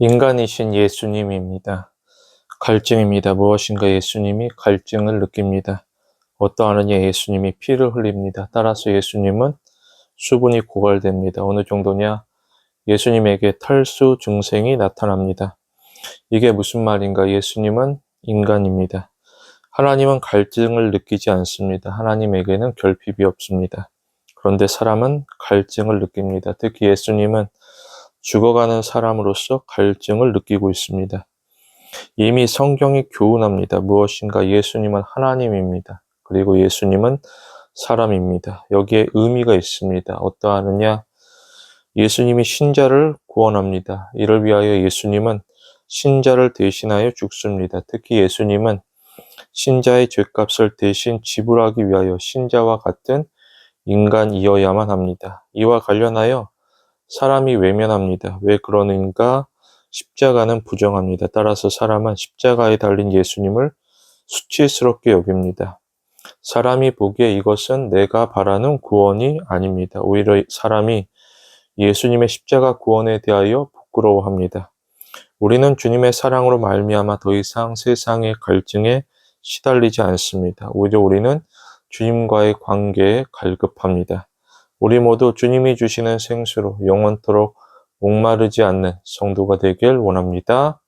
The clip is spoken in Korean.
인간이신 예수님입니다. 갈증입니다. 무엇인가 예수님이 갈증을 느낍니다. 어떠하느냐 예수님이 피를 흘립니다. 따라서 예수님은 수분이 고갈됩니다. 어느 정도냐? 예수님에게 탈수 증생이 나타납니다. 이게 무슨 말인가? 예수님은 인간입니다. 하나님은 갈증을 느끼지 않습니다. 하나님에게는 결핍이 없습니다. 그런데 사람은 갈증을 느낍니다. 특히 예수님은 죽어가는 사람으로서 갈증을 느끼고 있습니다. 이미 성경이 교훈합니다. 무엇인가 예수님은 하나님입니다. 그리고 예수님은 사람입니다. 여기에 의미가 있습니다. 어떠하느냐? 예수님이 신자를 구원합니다. 이를 위하여 예수님은 신자를 대신하여 죽습니다. 특히 예수님은 신자의 죄값을 대신 지불하기 위하여 신자와 같은 인간이어야만 합니다. 이와 관련하여 사람이 외면합니다. 왜 그러는가? 십자가는 부정합니다. 따라서 사람은 십자가에 달린 예수님을 수치스럽게 여깁니다. 사람이 보기에 이것은 내가 바라는 구원이 아닙니다. 오히려 사람이 예수님의 십자가 구원에 대하여 부끄러워합니다. 우리는 주님의 사랑으로 말미암아 더 이상 세상의 갈증에 시달리지 않습니다. 오히려 우리는 주님과의 관계에 갈급합니다. 우리 모두 주님이 주시는 생수로 영원토록 목마르지 않는 성도가 되길 원합니다.